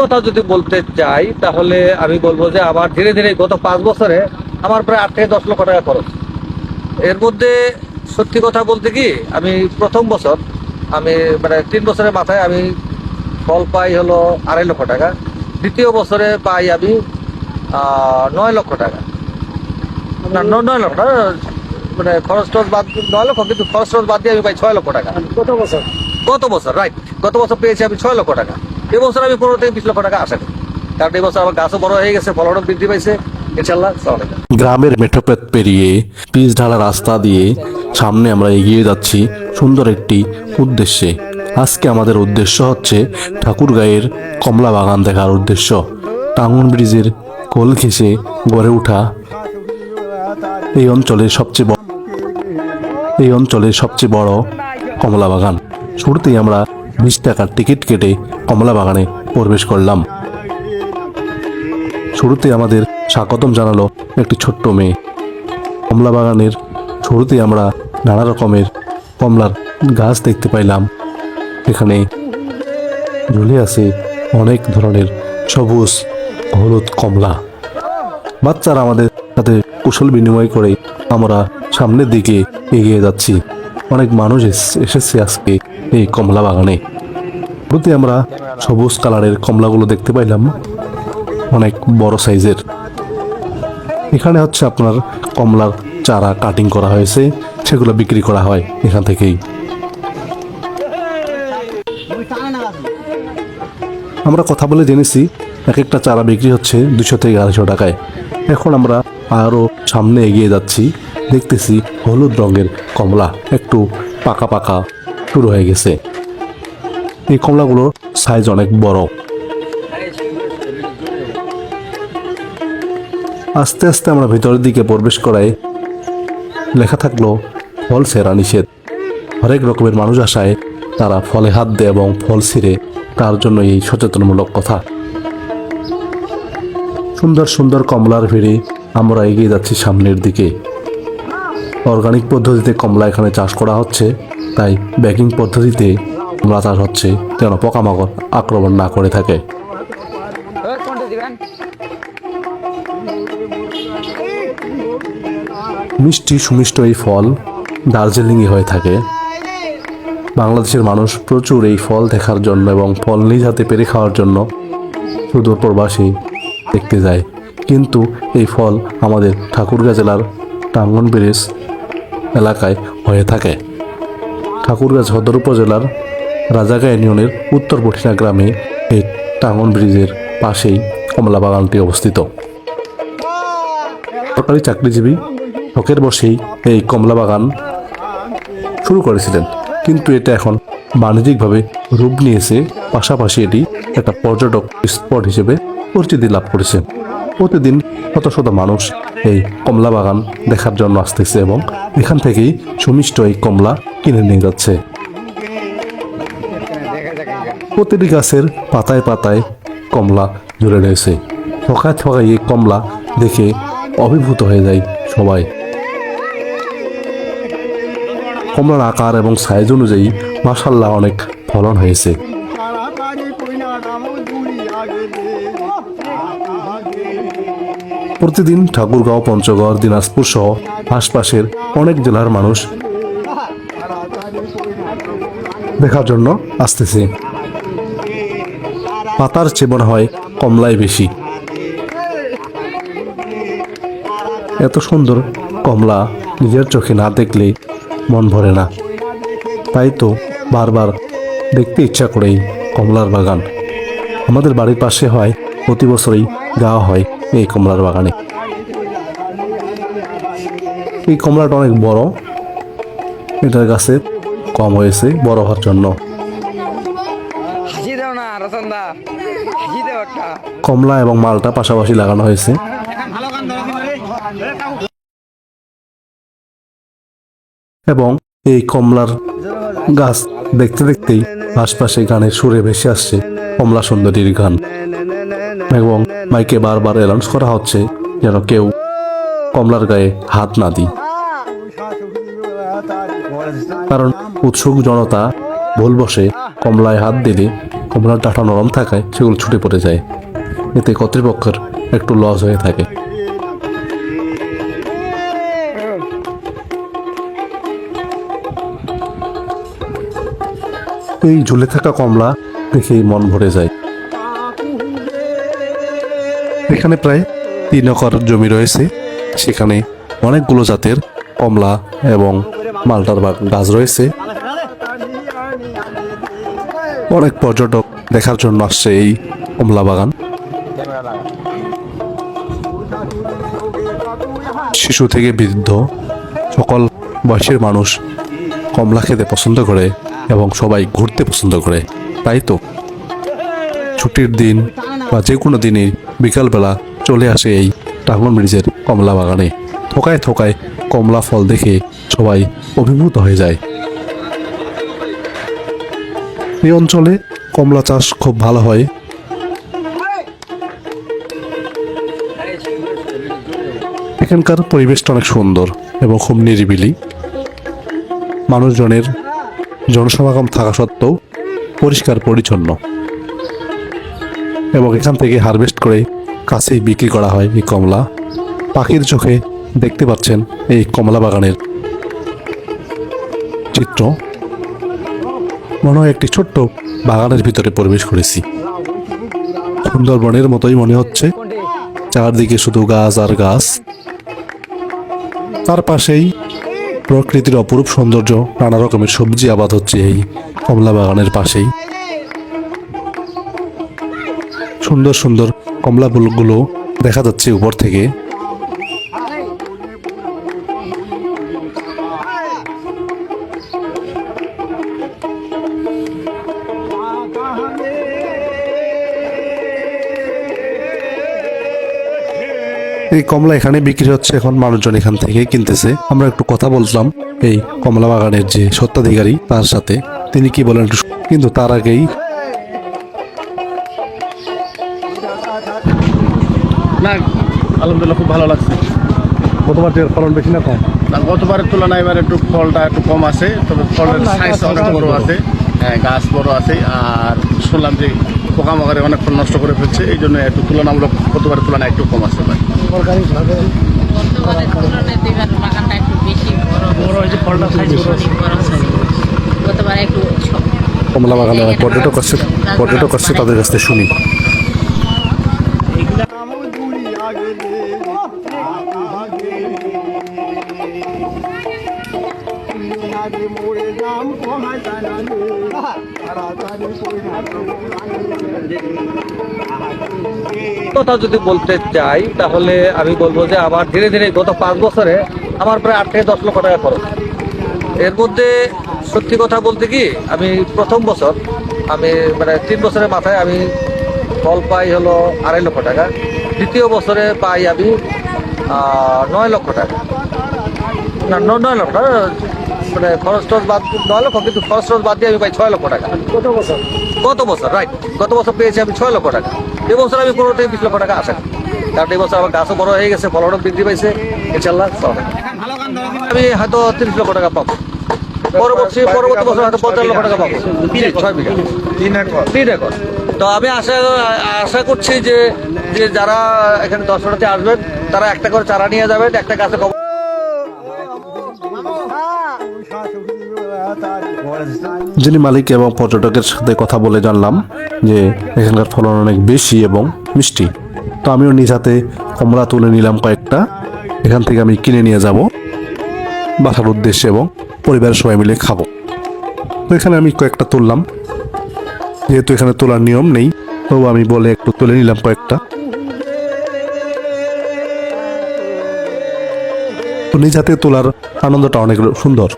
কথা যদি বলতে চাই তাহলে আমি বলব যে আমার ধীরে ধীরে গত পাঁচ বছরে আমার প্রায় আট থেকে দশ লক্ষ টাকা খরচ। এর মধ্যে সত্যি কথা বলতে কি আমি প্রথম বছর আমি মানে তিন বছরের মাথায় আমি ফল পাই হলো আড়াই লক্ষ টাকা। দ্বিতীয় বছরে পাই আমি নয় লক্ষ টাকা। না নয় লক্ষ না মানে খরচ টরচ বাদ নয় লক্ষ কিন্তু খরচ টরচ বাদ দিয়ে আমি পাই ছয় লক্ষ টাকা। গত বছর? গত বছর রাইট গত বছর পেয়েছি আমি ছয় লক্ষ টাকা। এবছর আমি পনেরো থেকে বিশ লক্ষ টাকা করি কারণ এই বছর আমার গাছও বড় হয়ে গেছে, ফলনও বৃদ্ধি পাইছে। গ্রামের মেঠোপথ পেরিয়ে পিচ ঢালা রাস্তা দিয়ে সামনে আমরা এগিয়ে যাচ্ছি সুন্দর একটি উদ্দেশ্যে। আজকে আমাদের উদ্দেশ্য হচ্ছে ঠাকুরগাঁয়ের কমলা বাগান দেখার উদ্দেশ্য। টাঙ্গন ব্রিজের কোল ঘেঁষে গড়ে ওঠা এই অঞ্চলের সবচেয়ে এই অঞ্চলের সবচেয়ে বড় কমলা বাগান। শুরুতেই আমরা বিশ টাকার টিকিট কেটে কমলা বাগানে প্রবেশ করলাম। শুরুতে আমাদের স্বাগতম জানালো একটি ছোট্ট মেয়ে। কমলা বাগানের শুরুতে আমরা নানা রকমের কমলার গাছ দেখতে পাইলাম। এখানে ঝুলে আছে অনেক ধরনের সবুজ, হলুদ কমলা। বাচ্চারা আমাদের সাথে কুশল বিনিময় করে আমরা সামনের দিকে এগিয়ে যাচ্ছি। অনেক মানুষ এস- এসেছে আজকে। এই কমলা বাগানে। শুরুতে আমরা সবুজ কালারের কমলাগুলো দেখতে পাইলাম। অনেক বড় সাইজের। এখানে হচ্ছে আপনার কমলার চারা কাটিং করা হয়েছে। সেগুলো বিক্রি করা হয় এখান থেকেই। আমরা কথা বলে জেনেছি এক একটা চারা বিক্রি হচ্ছে দুশো থেকে আড়াইশো টাকায়। এখন আমরা আরও সামনে এগিয়ে যাচ্ছি, দেখতেছি হলুদ রঙের কমলা, একটু পাকা পাকা। শুরু হয়ে গেছে। এই কমলাগুলোর সাইজ অনেক বড়। আস্তে আস্তে আমরা ভিতরের দিকে প্রবেশ করায় লেখা থাকল, ফল সেরা নিষেধ। হরেক রকমের মানুষ আসায় তারা ফলে হাত দেয় এবং ফল ছিঁড়ে। তার জন্য এই সচেতনমূলক কথা। সুন্দর সুন্দর কমলার ভিড়ে আমরা এগিয়ে যাচ্ছি সামনের দিকে। অর্গানিক পদ্ধতিতে কমলা এখানে চাষ করা হচ্ছে। তাই ব্যাকিং পদ্ধতিতে চাষ হচ্ছে যেন পোকামাকড় আক্রমণ না করে থাকে। মিষ্টি সুমিষ্ট এই ফল দার্জিলিংয়ে হয়ে থাকে। বাংলাদেশের মানুষ প্রচুর এই ফল দেখার জন্য এবং ফল নিজ হাতে পেরে খাওয়ার জন্য সুদূর প্রবাসী দেখতে যায়। কিন্তু এই ফল আমাদের ঠাকুরগাঁ জেলার টাঙ্গন ব্রিজ এলাকায় হয়ে থাকে। ঠাকুরগাঁ সদর উপজেলার রাজাগা ইউনিয়নের উত্তর পটিনা গ্রামে এই টাঙ্গন ব্রিজের পাশেই কমলা বাগানটি অবস্থিত। সরকারি চাকরিজীবী শখের বসেই এই কমলা বাগান শুরু করেছিলেন। কিন্তু এটা এখন বাণিজ্যিকভাবে রূপ নিয়েছে, পাশাপাশি এটি একটা পর্যটক স্পট হিসেবে পরিচিতি লাভ করেছে। প্রতিদিন শত শত মানুষ এই কমলা বাগান দেখার জন্য আসতেছে এবং এখান থেকেই সুমিষ্ট এই কমলা কিনে নিয়ে যাচ্ছে। প্রতিটি গাছের পাতায় পাতায় কমলা জুড়ে রয়েছে। থকায় থকায় এই কমলা দেখে অভিভূত হয়ে যায় সবাই। কমলার আকার এবং সাইজ অনুযায়ী মাসাল্লাহ অনেক ফলন হয়েছে। প্রতিদিন ঠাকুরগাঁও পঞ্চগড়, দিনাজপুর সহ আশপাশের অনেক জেলার মানুষ দেখার জন্য আসতেছে। পাতার চেয়ে মনে হয় কমলাই বেশি। এত সুন্দর কমলা নিজের চোখে না দেখলে মন ভরে না। তাই তো বারবার দেখতে ইচ্ছা করেই কমলার বাগান। আমাদের বাড়ির পাশে হয়, প্রতি বছরই যাওয়া হয়। এই কমলার বাগানে। এই কমলাটা অনেক বড়। এটার গাছে কম হয়েছে বড় হওয়ার জন্য। কমলা এবং মালটা পাশাপাশি লাগানো হয়েছে। এবং এই কমলার গাছ দেখতে দেখতেই আশপাশে গানের সুরে ভেসে আসছে কমলা সুন্দরীর গান। এবং মাইকে বারবার অ্যানাউন্স করা হচ্ছে যেন কেউ কমলার গায়ে হাত না দিই। কারণ উৎসুক জনতা ভুল বসে কমলায় হাত দিলে কমলার ডাটা নরম থাকায় সেগুলো ছুটে পড়ে যায়। এতে কর্তৃপক্ষের একটু লস হয়ে থাকে। এই ঝুলে থাকা কমলা দেখেই মন ভরে যায়। এখানে প্রায় তিন একর জমি রয়েছে। সেখানে অনেকগুলো জাতের কমলা এবং মালটার বাগ গাছ রয়েছে। অনেক পর্যটক দেখার জন্য আসছে এই কমলা বাগান। শিশু থেকে বৃদ্ধ সকল বয়সের মানুষ কমলা খেতে পছন্দ করে এবং সবাই ঘুরতে পছন্দ করে, তাই তো? ছুটির দিন বা যে কোনো দিনই বিকালবেলা চলে আসে এই টাঙ্গন ব্রিজের কমলা বাগানে। থোকায় থোকায় কমলা ফল দেখে সবাই অভিভূত হয়ে যায়। এই অঞ্চলে কমলা চাষ খুব ভালো হয়। এখানকার পরিবেশটা অনেক সুন্দর এবং খুব নিরিবিলি। মানুষজনের জনসমাগম থাকা সত্ত্বেও পরিষ্কার পরিচ্ছন্ন। এবং এখান থেকে হারভেস্ট করে কাছেই বিক্রি করা হয় এই কমলা। পাখির চোখে দেখতে পাচ্ছেন এই কমলা বাগানের চিত্র। মনে হয় একটি ছোট্ট বাগানের ভিতরে প্রবেশ করেছি। সুন্দরবনের মতোই মনে হচ্ছে। চারদিকে শুধু গাছ আর গাছ। তার পাশেই প্রকৃতির অপরূপ সৌন্দর্য, নানা রকমের সবজি আবাদ হচ্ছে এই কমলা বাগানের পাশেই। সুন্দর সুন্দর কমলা ফুলগুলো দেখা যাচ্ছে উপর থেকে। এই কমলা এখানে বিক্রি হচ্ছে এখন মানুষজন এখান থেকে কিনতেছে। আমরা একটু কথা বললাম এই কমলা বাগানের যে সত্ত্বাধিকারী তার সাথে। তিনি কি বলেন কিন্তু তার আগেই না আলহামদুলিল্লাহ খুব ভালো লাগছে। গতবার ফলন বেশি না কম? না গতবারের তুলনায় এবার একটু ফলটা একটু কম আছে তবে ফলের সাইজ অনেক বড় আছে। হ্যাঁ গাছ বড় আছে আর শুনলাম যে পোকামাকারে অনেক ফল নষ্ট করে ফেলছে এই জন্য একটু তুলনামূলক গতবারের তুলনায় একটু কম আছে ভাই। গতবারের তুলনায় তো এবার বাগানটা একটু বেশি বড় বড় হয়েছে ফলটা সাইজ বড় সাইজ গতবার একটু ছোট কমলা বাগানে পর্যটক আসছে পর্যটক আসছে তাদের কাছ থেকে শুনি। কথা যদি বলতে চাই, তাহলে আমি বলব যে আমার ধীরে ধীরে গত পাঁচ বছরে আমার প্রায় আট থেকে দশ লক্ষ টাকা খরচ। এর মধ্যে সত্যি কথা বলতে কি, আমি প্রথম বছর আমি মানে তিন বছরের মাথায় আমি ফল পাই হলো আড়াই লক্ষ টাকা। দ্বিতীয় বছরে পাই আমি নয় লক্ষ টাকা। না ন- নয় লক্ষ না, মানে খরচ টরচ বাদ নয় লক্ষ কিন্তু খরচ টরচ বাদ দিয়ে আমি পাই ছয় লক্ষ টাকা। কত বছর? গত বছর রাইট গত বছর পেয়েছি আমি ছয় লক্ষ টাকা। এবছর আমি পনেরো থেকে বিশ লক্ষ টাকা আশা করি কারণ এই বছর আমার গাছও বড় হয়ে গেছে ফলনও বৃদ্ধি পাইছে। ইনশাল্লাহ। আমি হয়তো তিরিশ লক্ষ টাকা পাবো। পরবর্তী পরবর্তী বছর হয়তো পঞ্চাশ লক্ষ টাকা পাবো। ছয় বিঘা। তিন একর। তিন একর। তো আমি আশা আশা করছি যে যে যারা এখানে দর্শনার্থী আসবেন তারা একটা করে চারা নিয়ে যাবেন একটা গাছে যিনি মালিক এবং পর্যটকের সাথে কথা বলে জানলাম যে এখানকার ফলন অনেক বেশি এবং মিষ্টি। তো আমিও নিজ হাতে কমলা তুলে নিলাম কয়েকটা। এখান থেকে আমি কিনে নিয়ে যাব। বাসার উদ্দেশ্যে এবং পরিবারের সবাই মিলে খাব। তো এখানে আমি কয়েকটা তুললাম। যেহেতু এখানে তোলার নিয়ম নেই, তবু আমি বলে একটু তুলে নিলাম কয়েকটা। তো নিজ হাতে তোলার আনন্দটা অনেক সুন্দর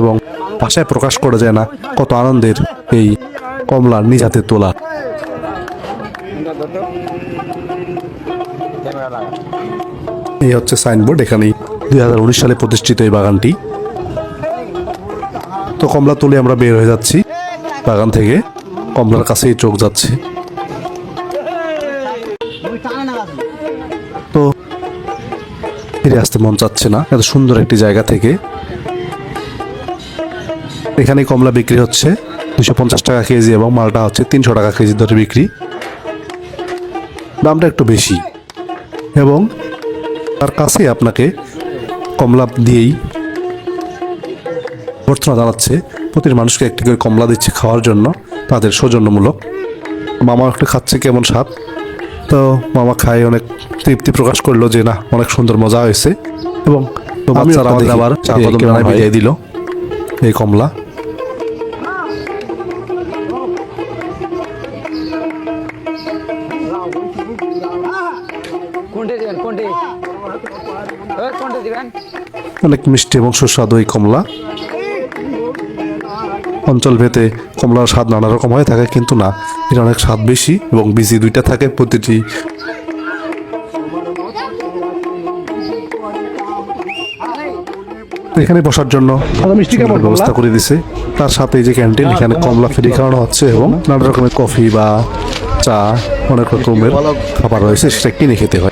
এবং ভাষায় প্রকাশ করা যায় না, কত আনন্দের এই কমলা নিজ হাতে তোলা। এই হচ্ছে সাইনবোর্ড, এখানেই দুই হাজার উনিশ সালে প্রতিষ্ঠিত এই বাগানটি। তো কমলা তুলে আমরা বের হয়ে যাচ্ছি। বাগান থেকে। কমলার কাছেই চোখ যাচ্ছে। তো ফিরে আসতে মন চাচ্ছে না। এত সুন্দর একটি জায়গা থেকে। এখানে কমলা বিক্রি হচ্ছে। দুশো পঞ্চাশ টাকা কেজি এবং মালটা হচ্ছে তিনশো টাকা কেজি দরে বিক্রি। দামটা একটু বেশি। এবং তার কাছে আপনাকে কমলা দিয়েই অভ্যর্থনা জানাচ্ছে প্রতিটি মানুষকে একটি করে কমলা দিচ্ছে খাওয়ার জন্য তাদের সৌজন্যমূলক। মামা একটু খাচ্ছে কেমন স্বাদ? তো মামা খায় অনেক তৃপ্তি প্রকাশ করল যে না অনেক সুন্দর মজা হয়েছে। এবং আবার কদম বিদায় দিল। এই কমলা। অনেক মিষ্টি এবং সুস্বাদু এই কমলা। অঞ্চল ভেদে কমলার স্বাদ নানা রকম হয়ে থাকে কিন্তু না এটা অনেক স্বাদ বেশি এবং বিজি দুইটা থাকে প্রতিটি। এখানে বসার জন্য ব্যবস্থা করে দিছে। তার সাথে এই যে ক্যান্টিন এখানে কমলা ফেরি খাওয়ানো হচ্ছে এবং নানা রকমের কফি বা চা অনেক রকমের খাবার রয়েছে সেটা কিনে খেতে হয়।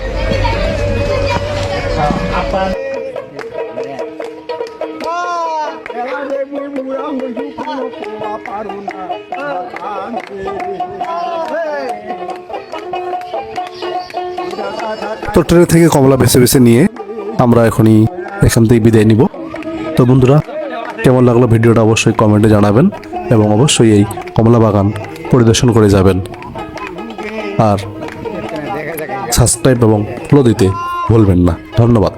তো ট্রেন থেকে কমলা বেছে বেছে নিয়ে আমরা এখনই এখান থেকে বিদায় নিব। তো বন্ধুরা, কেমন লাগল ভিডিওটা অবশ্যই কমেন্টে জানাবেন এবং অবশ্যই এই কমলা বাগান পরিদর্শন করে যাবেন। আর সাবস্ক্রাইব এবং ফলো দিতে ভুলবেন না। ধন্যবাদ।